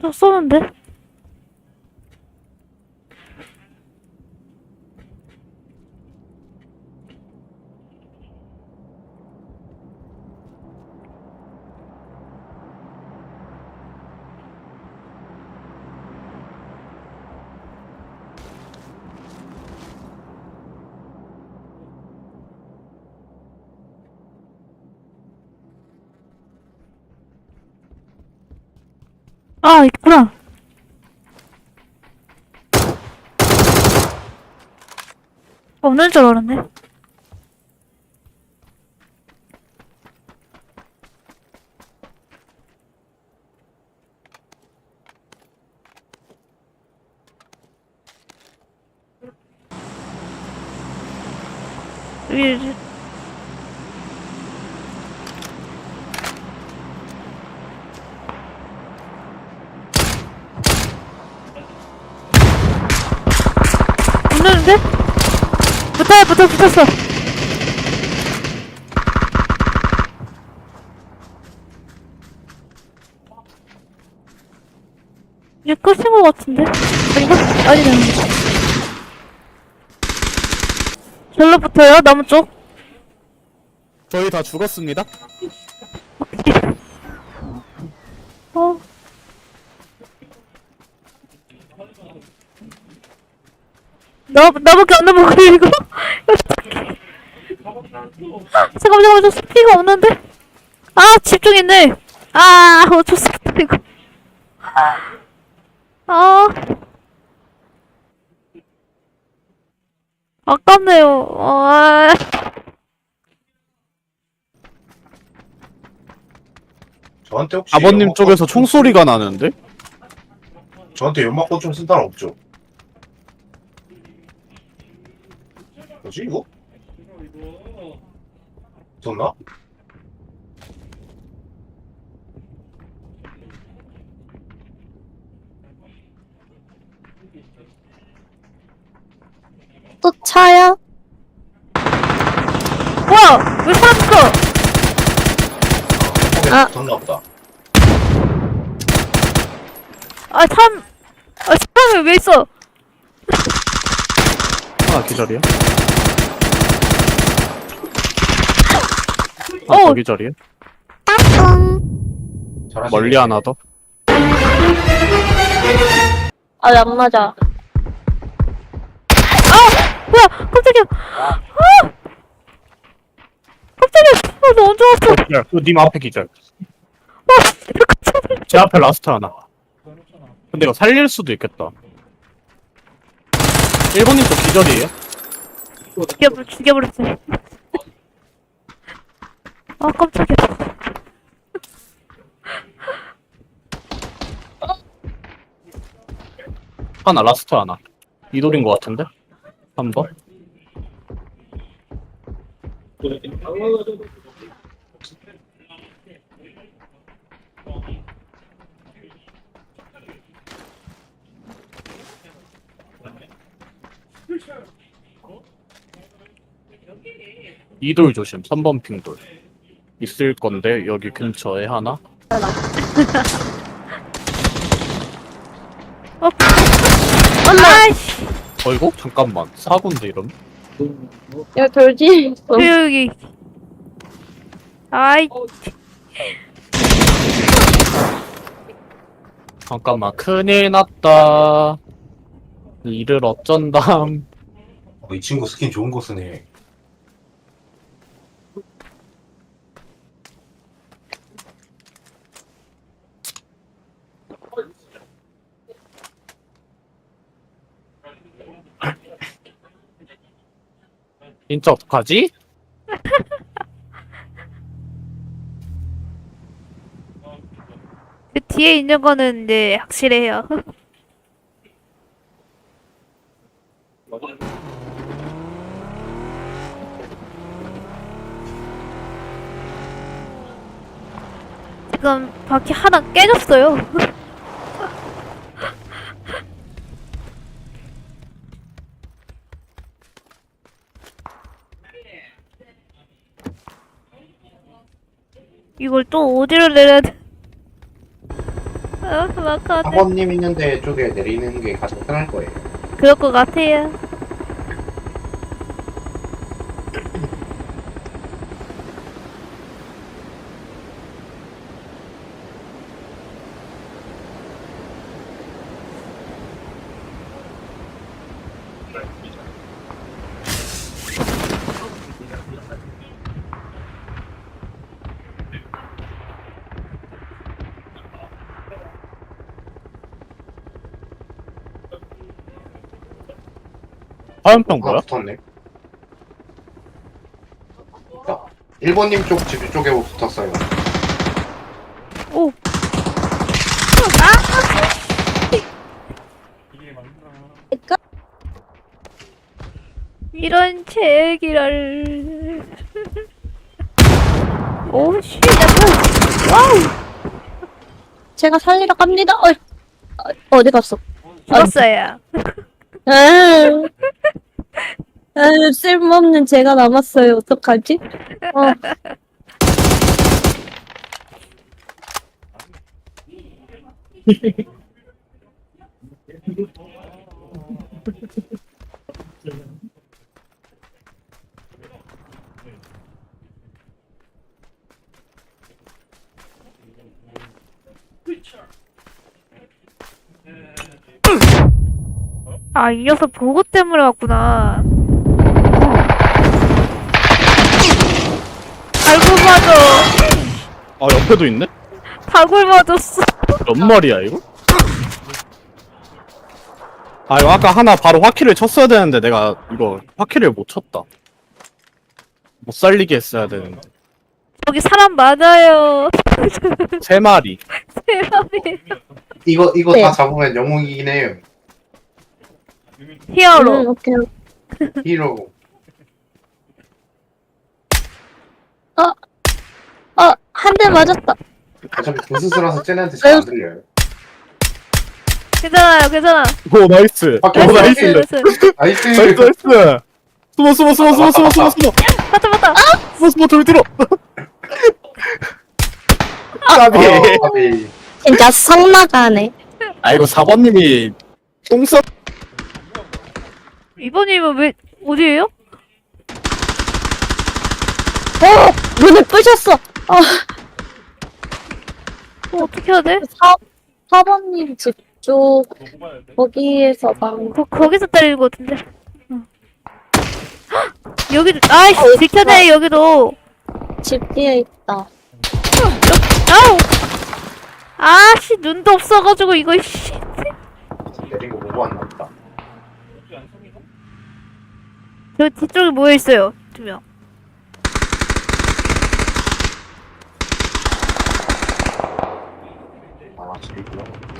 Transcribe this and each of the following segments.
저 쏘는데? 아, 있구나. 없는 줄 알았네. 위, 붙는데? 붙어, 붙어, 붙었어. 이제 끝인 것 같은데? 아닌가? 아니네. 절로 붙어요, 나무 쪽. 저희 다 죽었습니다. 어. 나, 나밖에 안 남은 거야, 이거? 잠깐만, 잠깐만, 저 스피가 없는데? 아, 집중했네. 아, 어쩔 수 없다, 이거. 아. 아깝네요. 아. 저한테 혹시 아버님 연막 쪽에서 꽂- 총소리가 나는데? 저한테 연막꽃 좀쓴 사람 없죠? 뭐지 이거? 있었나? 또 차야? 뭐야! 왜 사람 있어? 아. 아. 붙었나 보다 아, 참. 아, 사람이 왜 있어? 하나 기절이야? 아, 어. 저 기절이야? 잘하시네. 멀리 하나 더? 아, 왜 안 맞아? 뭐야! 깜짝이야! 아! 깜짝이야! 아, 너 언제 왔어? 기절. 그님 앞에 기절. 아, 깜짝이야. 제 앞에 라스트 하나. 근데 이거 살릴 수도 있겠다. 1번님 또 기절이에요? 죽여버, 죽여버렸어. 아, 깜짝이야. 하나, 라스트 하나. 이 돌인 것 같은데? 3번? 이 돌 조심, 3번 핑돌. 있을 건데, 여기 근처에 하나? 어, 아이씨. 어이구? 잠깐만. 사고인데, 이러면? 야, 돌지 있어. 여기. 아이, 잠깐만, 큰일 났다. 이를 어쩐담. 어, 이 친구 스킨 좋은 거 쓰네 진짜 어떡하지? 그 뒤에 있는 거는 이제 확실해요. 지금 바퀴 하나 깨졌어요. 이걸 또 어디로 내려야 돼? 아, 막하네. 학원님 있는데 쪽에 내리는 게 가장 편할 거예요. 그럴 것 같아요. 화염병 뭐야? 붙었네. 자, 1번님 쪽집 쪽에 붙었어요. 오. 이런 제기를. 오, 씨, 야, 와우! 제가 살리러 갑니다. 어, 어, 어디 갔어? 죽었어요. 아, 아, 쓸모없는 제가 남았어요. 어떡하지? 어. 아, 이 녀석 보고 때문에 왔구나. 달굴 맞아. 아 옆에도 있네? 달굴 맞았어. 몇 마리야 이거? 아 이거 아까 하나 바로 화키를 쳤어야 되는데 내가 이거 화키를 못 쳤다 못 살리게 했어야 되는데 여기 사람 많아요. 세 마리 세상에. 이거 이거 네. 다 잡으면 영웅이긴 해요. 히어로. 음, 오케이. 히로. 어, 한 대 맞았다. 어차피 부스스라서 쟤네한테 잘 안 들려요. 괜찮아요, 괜찮아. 오 나이스 아, 오 나이스, 나이스 나이스. 나이스. 나이스 나이스 숨어 숨어 숨어 숨어 숨어 숨어 숨어 맞다, 맞다. 숨어 숨어 돌 들어 까비 어, 아비. 진짜 성 나가네. 아 이거 4번님이 똥싸 이번님은 왜, 어디에요? 어, 문을 부셨어. 어, 어, 어떻게 해야 돼? 사, 4번님 집 쪽, 거기에서 방, 거, 거기서 때리는 것 같은데. 응. 헉! 여기도, 아이씨, 어, 들켰네, 여기도. 집 뒤에 있다. 아우! 아씨, 눈도 없어가지고, 이거, 씨. 내린 거 보고 왔나 보다. 저 뒤쪽에 모여 있어요, 두 명.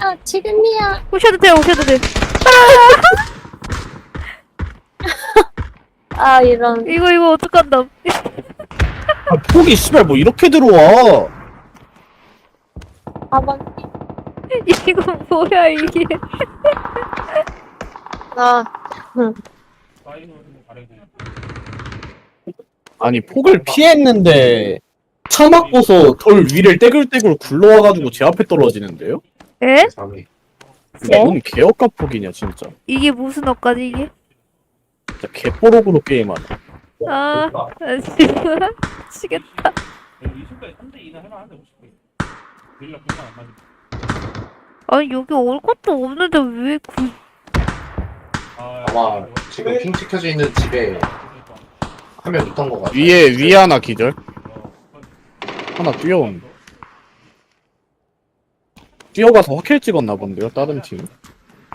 아. 아, 지금이야. 오셔도 돼요, 오셔도 돼. 아, 이런. 이거, 이거, 어떡한다. 아, 폭이 씨발 뭐 이렇게 들어와 4번님. 이거 뭐야, 이게. 아, 아니 폭을 피했는데 차 맞고서 돌 위를 떼굴떼굴 굴러와가지고 제 앞에 떨어지는데요? 에? 세상에. 이게 네? 뭔 개업가 폭이냐 진짜 이게 무슨 억까지, 이게? 진짜 개뽀록으로 게임하네 아, 그러니까. 아, 지금, 미치겠다. 아니, 여기 올 것도 없는데, 왜, 그, 아마 지금 핑 찍혀져 있는 집에 한 명 있던 거 같아. 위에 위에 하나 기절 하나 뛰어온 뛰어가서 확킬 찍었나 본데요 다른 팀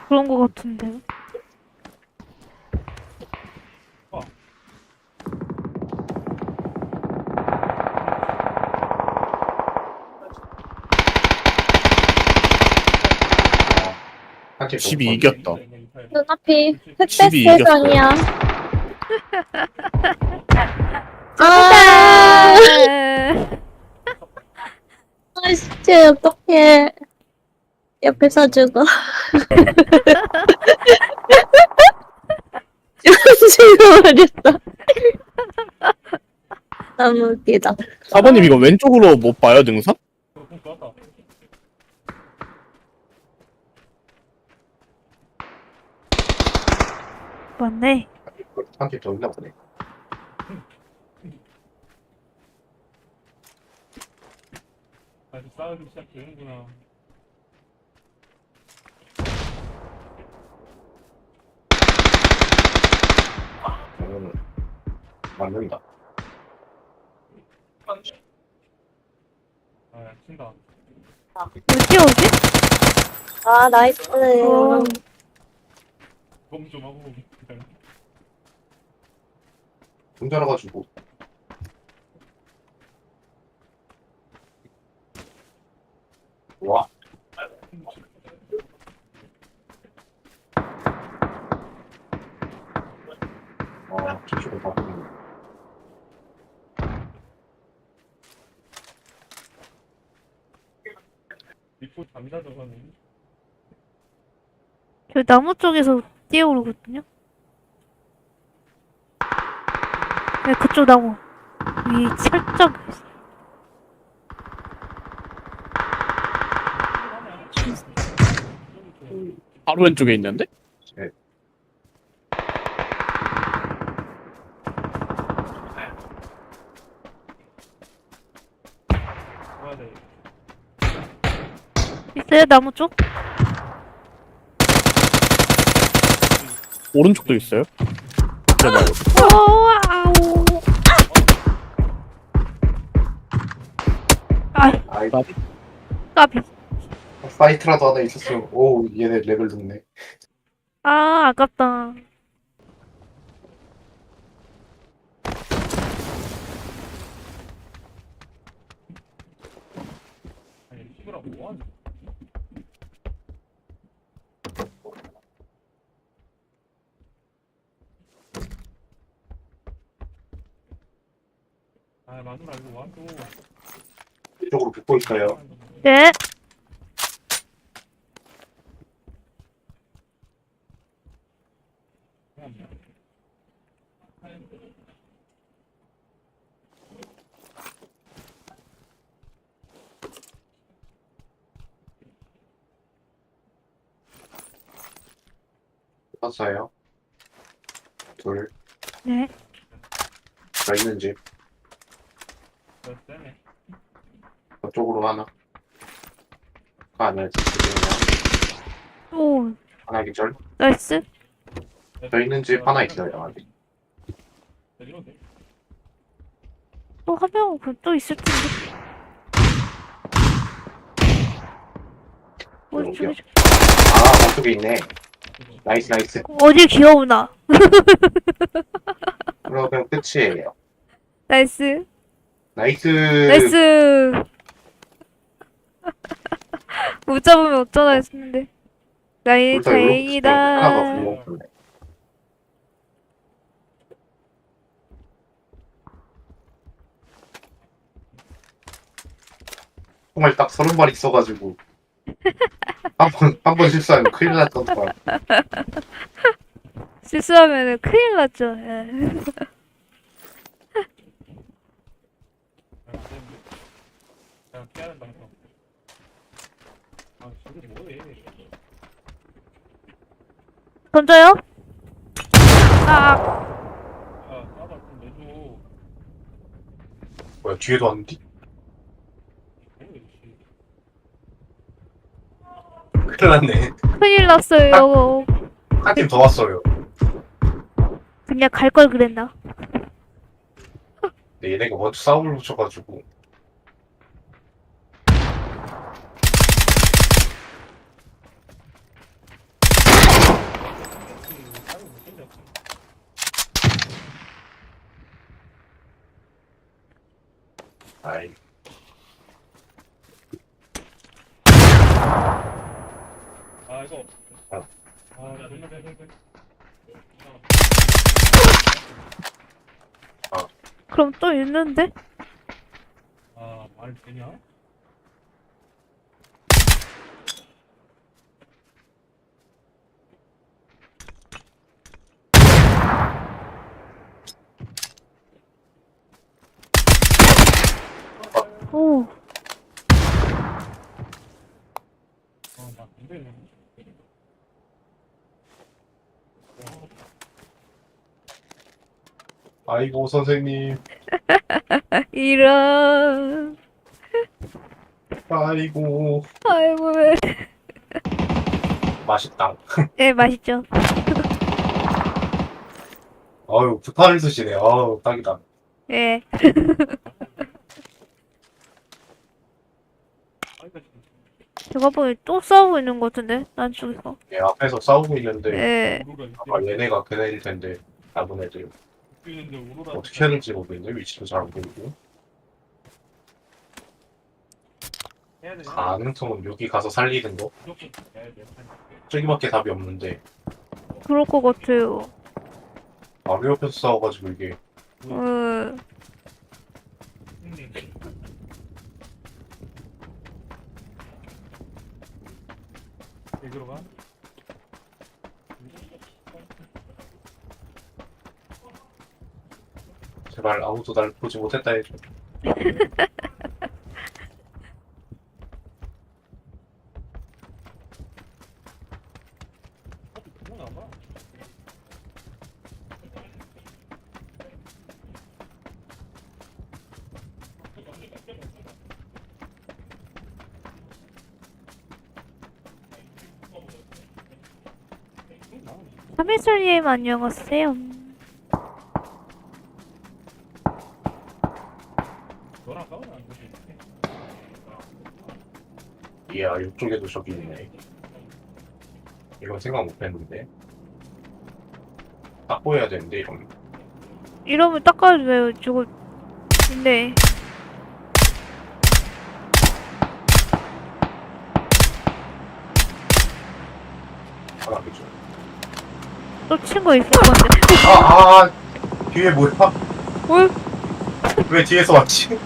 그런 것 같은데. 한팀 집이 너무 이겼다 눈앞이 흑백 집이 이겼어요. 세상이야. 아, 아, 아, 진짜 어떡해. 옆에 서주고. 지금 말했다. 너무 웃기다. 사모님 이거 왼쪽으로 못 봐요 능선? 맞네. 한개 더 있나 보네. 아직 싸우기 시작되는구나. 맞는다. 아, 야, 친다. 어디 오지? 아, 나이스. 어, 검좀 하고 기다려. 운전해가지고. 와. 아, 저쪽으로 바 리포 잠다 저거는. 저 나무 쪽에서 뛰어오르거든요. 네, 그쪽 나무. 위 살짝. 바로 왼쪽에 있는데? 있어요, 나무 쪽? 오른쪽도 있어요? 어, 아우. 아, 아이, 까비. 파이트라도 하나 있었으면, 오, 얘네 레벨 높네. 아, 아깝다. 아니, 뭐하냐? 아, 마누라 이거 와 또. 이쪽으로 붙고 있어요. 네. 붙었어요. 둘, 네. 저 있는 집. 몇. 저쪽으로 하나. 그 안에 집이냐. 오, 하나 기절. 나이스. 저 있는 집 하나 있어요. 아직. 내리면 돼. 또 한 명, 그또 있을 텐데. 어, 여기요? 저기, 아, 저쪽에 있네. 나이스, 나이스. 어디 귀여우나. 그러면 끝이에요. 나이스. 나이스. 나이스. 못 잡으면 어쩌나 했는데. 나이 다행이다. 정말 딱 서른 발 있어가지고 한번 한 번 실수하면 큰일 났던 거야. 실수하면은 큰일 났죠. 예. 야, 피해야 된다. 형. 아, 저게 뭐해? 던져요? 아, 야, 싸봐 좀 내줘. 뭐야 뒤에도 왔는데? 뭐해, 씨. 큰일 났네. 큰일 났어요. 한 팀 더 왔어요. 그냥 갈 걸 그랬나? 근데 얘네가 먼저 싸움을 붙여가지고 따로 못 챙겼어. 아이 아. 아. 아. 그럼 또 있는데? 아, 말 되냐? 오, 어, 나 근데. 어, 아이고 선생님. 이런. 아이고 아이고, 왜. 맛있다. 예, 맛있죠. 아유 부탄을 쓰시네. 아우 딱이다. 예. 제가 보니 또 싸우고 있는 것 같은데? 난 쪽에서. 얘 앞에서 싸우고 있는데 예. 아마 얘네가 걔네일 텐데 나쁜 애들 뛰는데 우르르 어떻게 해야 될지 모르겠네. 위치도 잘 안 보이고. 해야. 가능성은 여기 가서 살리는 거 무조건. 저기밖에 답이 없는데 그럴 것 같아요. 바로 옆에서 싸워가지고 이게 예. 형님. 여기로 가. 제발 아무도 날 보지 못했다 해줘. 하미솔님 안녕하세요. 너랑 싸우면 안 되지. 이야 이쪽에도 저기 있네. 이건 생각 못했는데. 딱 보여야 되는데 이런. 이러면 닦아도 돼요. 저거. 근데. 하나 그죠. 또 친구 있을 건데. 아, 아 뒤에 뭐야? 뭘? 왜 뒤에서 왔지?